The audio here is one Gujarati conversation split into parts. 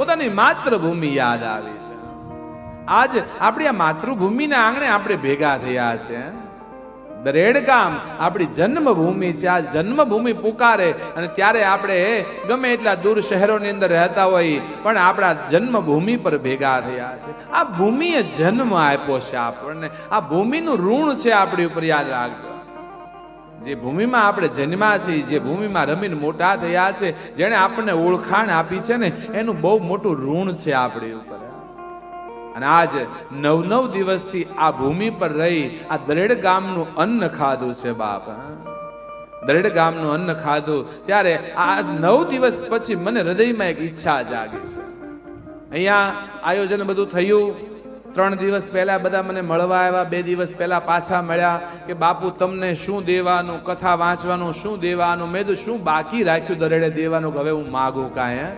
પોતાની માતૃભૂમિ યાદ આવે છે. આજ આપણી આ માતૃભૂમિના આંગણે આપણે ભેગા થયા છે. દરેડ ગામ આપણી જન્મભૂમિ છે. આ જન્મભૂમિ પુકારે અને ત્યારે આપણે ગમે એટલા દૂર શહેરોની અંદર રહેતા હોય, પણ આપણા જન્મભૂમિ પર ભેગા થયા છે. આ ભૂમિએ જન્મ આપ્યો છે આપણને. આ ભૂમિનું ઋણ છે આપણી ઉપર યાદ રાખજો. જે ભૂમિમાં આપણે જન્મા છીએ, જે ભૂમિમાં રમીને મોટા થયા છે, જેણે આપણને ઓળખાણ આપી છે ને, એનું બહુ મોટું ઋણ છે આપણી ઉપર. અને આજ નવ નવ દિવસથી આ ભૂમિ પર રહી આ દરેડ ગામનું અન્ન ખાધું છે બાપ દરેડ ગામનું અન્ન ખાધું. ત્યારે આજ નવ દિવસ પછી મને હૃદયમાં એક ઈચ્છા જાગી છે. અહીંયા આયોજન બધું થયું. ત્રણ દિવસ પહેલા બધા મને મળવા આવ્યા, બે દિવસ પહેલા પાછા મળ્યા કે, બાપુ, તમને શું દેવાનું? કથા વાંચવાનું શું દેવાનું? મેં તો શું બાકી રાખ્યું દરેડે દેવાનું હવે હું માગું કાંઈ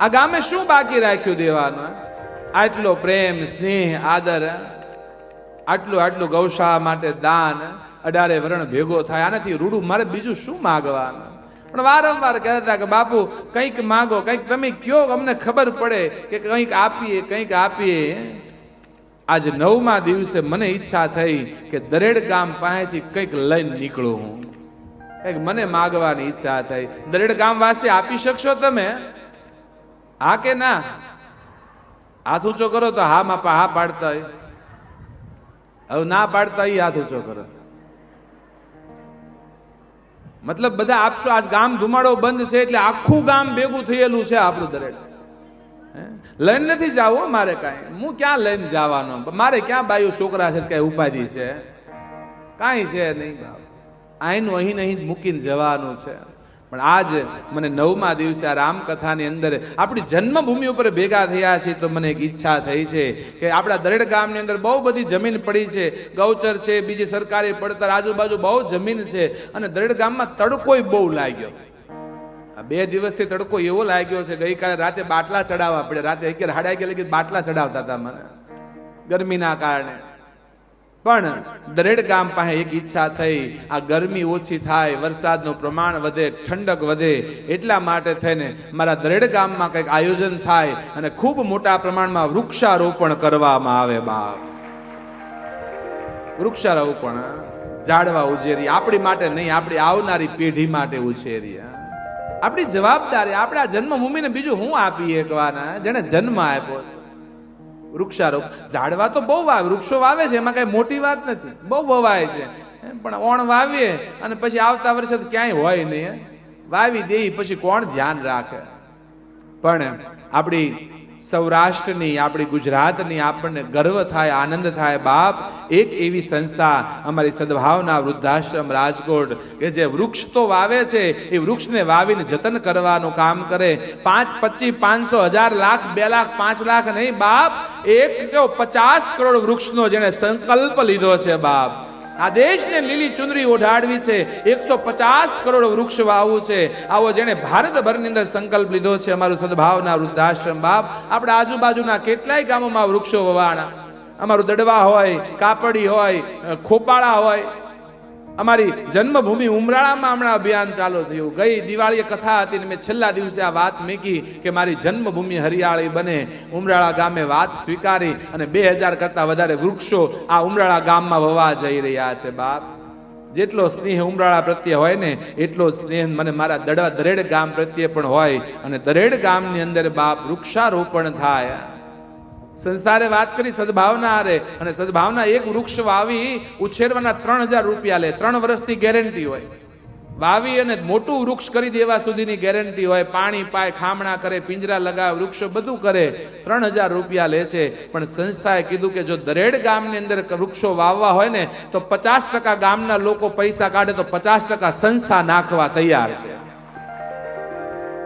આ ગામે શું બાકી રાખ્યું દેવાનું આટલો પ્રેમ, સ્નેહ, આદર આટલું આટલું ગૌશાળા માટે દાન અઢારે વરણ ભેગો થાય, આનાથી રૂડું મારે બીજું શું માગવાનું? પણ વારંવાર કહેતા હતા કે, બાપુ, કંઈક માગો, કંઈક તમે કયો, અમને ખબર પડે કે કંઈક આપીએ કંઈક આપીએ આજ નવમા દિવસે મને ઈચ્છા થઈ કે દરેડ ગામ પાસેથી કંઈક લઈને નીકળું હું. કંઈક મને માગવાની ઈચ્છા થઈ. દરેડ ગામ વાસી આપી શકશો તમે? હા કે ના? હાથ ઊંચો કરો તો હા માપા હા પાડતા હવે ના પાડતા હોય હાથ ઊંચો કરો. મતલબ બધા આપશો, આજ ગામ ધુમાડો બંધ છે એટલે આખું ગામ ભેગું થયેલું છે આપણું દરેક હે? લઈને નથી જાવું મારે કાંઈ. હું ક્યાં લઈને જવાનો? મારે ક્યાં બાયું છોકરા છે કઈ ઉપાધિ છે? કાંઈ છે નહીં બાપ. આઈનું અહીં નહીં મૂકીને જવાનું છે. પણ આજ મને નવમા દિવસે આ રામકથાની અંદર આપણી જન્મભૂમિ ઉપર ભેગા થયા છે તો મને એક ઈચ્છા થઈ છે કે આપણા દરેડ ગામની અંદર બહુ બધી જમીન પડી છે. ગૌચર છે, બીજી સરકારી પડતર, આજુબાજુ બહુ જમીન છે. અને દરેડ ગામમાં તડકોય બહુ લાગ્યો. બે દિવસથી તડકો એવો લાગ્યો છે, ગઈકાલે રાતે બાટલા ચડાવવા પડે રાતે અગિયાર હાડા અગિયાર લગી બાટલા ચડાવતા હતા મને ગરમીના કારણે. પણ દરેડ ગામ પાસે એક ઈચ્છા થઈ, આ ગરમી ઓછી થાય, વરસાદનું પ્રમાણ વધે, ઠંડક વધે, એટલા માટે થઈને મારા દરેડ ગામમાં કંઈક આયોજન થાય અને ખૂબ મોટા પ્રમાણમાં વૃક્ષારોપણ કરવામાં આવે બાપ. વૃક્ષારોપણ જાડવા ઉછેરી, આપણી માટે નહીં, આપણી આવનારી પેઢી માટે ઉછેરી. આપણી જવાબદારી, આપણા જન્મભૂમિને બીજું હું આપી એકવાના જેને જન્મ આપ્યો છે. વૃક્ષારોપ. ઝાડવા તો બહુ વાવે, વૃક્ષો વાવે છે, એમાં કઈ મોટી વાત નથી. બહુ વવાય છે. પણ ઓણ વાવીએ અને પછી આવતા વર્ષે તો ક્યાંય હોય નહીં વાવી દે પછી કોણ ધ્યાન રાખે? પણ આપણી સૌરાષ્ટ્રની, આપણી ગુજરાતની આપણને ગર્વ થાય, આનંદ થાય. બાપ, એક એવી સંસ્થા અમારી સદભાવના વૃદ્ધાશ્રમ રાજકોટ કે જે વૃક્ષ તો વાવે છે, એ વૃક્ષને વાવીને જતન કરવાનું કામ કરે. પાંચ, પચીસ, પાંચસો, હજાર લાખ, બે લાખ, પાંચ લાખ નહીં, બાપ, એકસો પચાસ કરોડ વૃક્ષનો જેણે સંકલ્પ લીધો છે, બાપ. આ દેશને લીલી ચુંદરી ઓઢાડવી છે. એકસો પચાસ કરોડ વૃક્ષ વાવવું છે. આવો જેને ભારતભરની અંદર સંકલ્પ લીધો છે અમારું સદભાવના વૃદ્ધાશ્રમ બાપ. આપણા આજુબાજુના કેટલાય ગામોમાં વૃક્ષો વવાણા. અમારું દડવા હોય, કાપડી હોય ખોપાળા હોય. અમારી જન્મભૂમિ ઉમરાળામાં હમણાં અભિયાન ચાલુ થયું. ગઈ દિવાળીએ કથા હતી ને મેં છેલ્લા દિવસે આ વાત મૂકી કે મારી જન્મભૂમિ હરિયાળી બને. ઉમરાળા ગામે વાત સ્વીકારી અને બે હજાર કરતા વધારે વૃક્ષો આ ઉમરાળા ગામમાં વવા જઈ રહ્યા છે, બાપ. જેટલો સ્નેહ ઉમરાળા પ્રત્યે હોય ને, એટલો જ સ્નેહ મને મારા દડવા દરેડ ગામ પ્રત્યે પણ હોય. અને દરેડ ગામની અંદર બાપ વૃક્ષારોપણ થાય. સંસારે વાત કરી, સદભાવના આરે અને સદભાવના એક વૃક્ષ વાવી, ઉછેરવાના ત્રણ હજાર રૂપિયા લે. ત્રણ વર્ષની ગેરંટી હોય. વાવી અને મોટું વૃક્ષ કરી દેવા સુધીની ગેરંટી હોય. પાણી પાય, ખામણા કરે, પિંજરા લગાવે, વૃક્ષો બધું કરે. ત્રણ હજાર રૂપિયા લે છે. પણ સંસ્થાએ કીધું કે જો દરેડ ગામની અંદર વૃક્ષો વાવવા હોય ને, તો પચાસ ટકા ગામના લોકો પૈસા કાઢે તો પચાસ ટકા સંસ્થા નાખવા તૈયાર છે.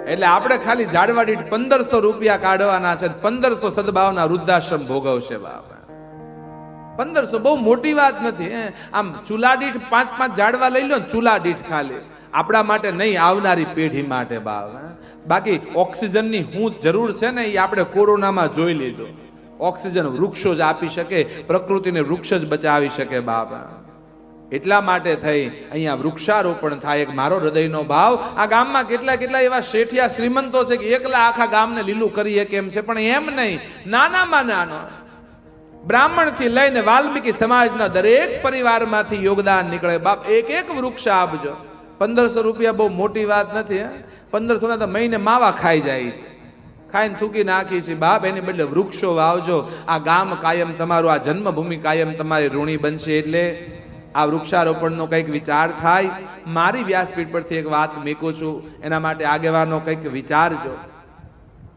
એટલે આપણે ખાલી ઝાડવા પંદરસો રૂપિયા કાઢવાના છે પંદરસો સદભાવના વૃદ્ધાશ્રમ ભોગવશે બાપ. પંદરસો બહુ મોટી વાત નથી. આમ ચૂલા દીઠ પાંચ પાંચ ઝાડવા લઈ લો ને ચૂલા દીઠ ખાલી. આપણા માટે નહીં, આવનારી પેઢી માટે બાપ બાકી ઓક્સિજનની હું જરૂર છે ને, એ આપણે કોરોનામાં જોઈ લીધું. ઓક્સિજન વૃક્ષો જ આપી શકે, પ્રકૃતિને વૃક્ષ જ બચાવી શકે બાપ. એટલા માટે થઈ અહીંયા વૃક્ષારોપણ થાય. એક મારો હૃદયનો ભાવ. આ ગામમાં કેટલા કેટલા એવા શેઠિયા શ્રીમંતો છે કે એકલા આખા ગામને લીલું કરીએ કેમ છે, પણ એમ નહીં. નાનામાં નાનો. બ્રાહ્મણથી લઈને વાલ્મીકી સમાજના દરેક પરિવારમાંથી યોગદાન નીકળે. બાપ, એક એક વૃક્ષ આપજો. પંદરસો રૂપિયા બહુ મોટી વાત નથી પંદરસો ના તો મહિને માવા ખાઈ જાય છે. ખાઈને થૂકી નાખી છે. બાપ, એની બદલે વૃક્ષો વાવજો. આ ગામ કાયમ તમારું, આ જન્મભૂમિ કાયમ તમારી ઋણી બનશે એટલે આ વૃક્ષારોપણનો કંઈક વિચાર થાય, મારી વ્યાસપીઠ પરથી એક વાત મેકું છું, એના માટે આગેવાનો કંઈક વિચારજો.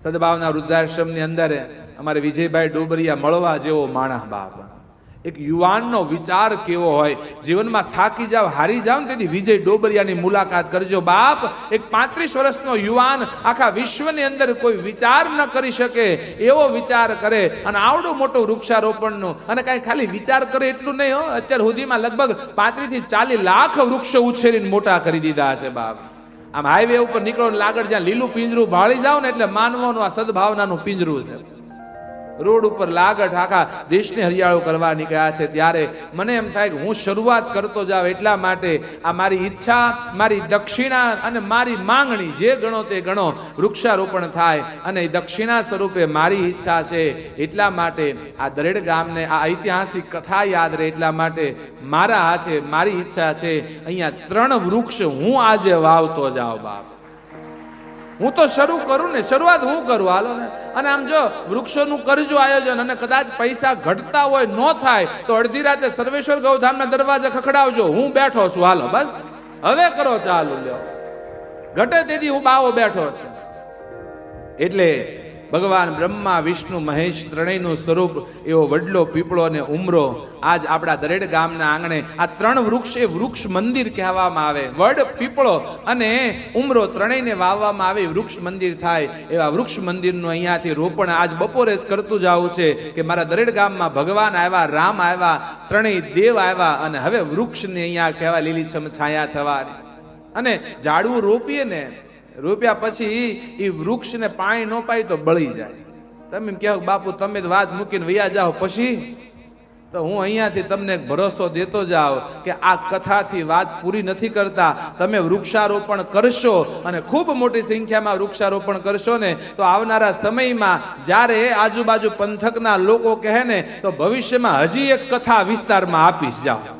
સદભાવના વૃદ્ધાશ્રમની અંદર અમારે વિજયભાઈ ડોબરિયા મળવા જેવો માણસ બાપ. એક યુવાનનો વિચાર કેવો હોય? જીવનમાં થાકી જાવ, હારી જાવ ને તેની વિજય ડોબરિયાની મુલાકાત કરજો. બાપ, એક પાંત્રીસ વર્ષનો યુવાન આખા વિશ્વની અંદર કોઈ વિચાર ન કરી શકે, એવો વિચાર કરે અને આવડું મોટું વૃક્ષારોપણનું અને કાંઈ ખાલી વિચાર કરે એટલું નહીં, હો. અત્યાર સુધીમાં લગભગ પાંત્રીસથી ચાલીસ લાખ વૃક્ષો ઉછેરીને મોટા કરી દીધા છે, બાપ. આમ હાઈવે ઉપર નીકળો લાગડ જ્યાં લીલું પિંજરું ભાળી જાવ ને એટલે માનવાનું આ સદભાવનાનું પિંજરું છે. રોડ ઉપર લાગટ આખા દેશને હરિયાળો કરવા નીકળ્યા છે. ત્યારે મને એમ થાય કે હું શરૂઆત કરતો જાવ એટલા માટે આ મારી ઈચ્છા, મારી દક્ષિણા અને મારી માંગણી જે ગણો તે ગણો વૃક્ષારોપણ થાય અને દક્ષિણા સ્વરૂપે મારી ઈચ્છા છે એટલા માટે આ દરેડ ગામને આ ઐતિહાસિક કથા યાદ રહે એટલા માટે મારા હાથે મારી ઈચ્છા છે. અહીંયા ત્રણ વૃક્ષ હું આજે વાવતો જાઉં બાપ. હું તો શરૂ કરું ને, શરૂઆત હું કરું, હાલો ને. અને આમ જો વૃક્ષોનું કરજો આયોજન અને કદાચ પૈસા ઘટતા હોય, ન થાય, તો અડધી રાતે સર્વેશ્વર ગૌધામના દરવાજે ખખડાવજો. હું બેઠો છું, હાલો, બસ. હવે કરો ચાલુ, લ્યો. ઘટે તેથી હું બાવો બેઠો છું. એટલે ભગવાન બ્રહ્મા, વિષ્ણુ, મહેશ ત્રણેયનું સ્વરૂપ, એવો વડલો, પીપળો અને ઉમરો. આજ આપણા દરેડ ગામના આંગણે આ ત્રણ વૃક્ષ એ વૃક્ષ મંદિર કહેવામાં આવે. વડ, પીપળો અને ઉમરો ત્રણેયને વાવવામાં આવે વૃક્ષ મંદિર થાય. એવા વૃક્ષ મંદિરનું અહીંયાથી રોપણ આજ બપોરે કરતું જવું છે કે મારા દરેડ ગામમાં ભગવાન આવ્યા, રામ આવ્યા, ત્રણેય દેવ આવ્યા અને હવે વૃક્ષને અહીંયા કહેવા લીલીછમ છાયા થવાની. અને ઝાડવું રોપીએ ને રોપ્યા પછી એ વૃક્ષને પાણી ન પાય તો બળી જાય. તમે એમ કહો, બાપુ, તમે વાત મૂકીને વૈયા જાઓ પછી? તો હું અહીંયાથી તમને ભરોસો દેતો જાઉં કે આ કથાથી વાત પૂરી નથી કરતા. તમે વૃક્ષારોપણ કરશો અને ખૂબ મોટી સંખ્યામાં વૃક્ષારોપણ કરશો ને, તો આવનારા સમયમાં જ્યારે આજુબાજુ પંથકના લોકો કહે ને, તો ભવિષ્યમાં હજી એક કથા વિસ્તારમાં આપીશ. જાઓ.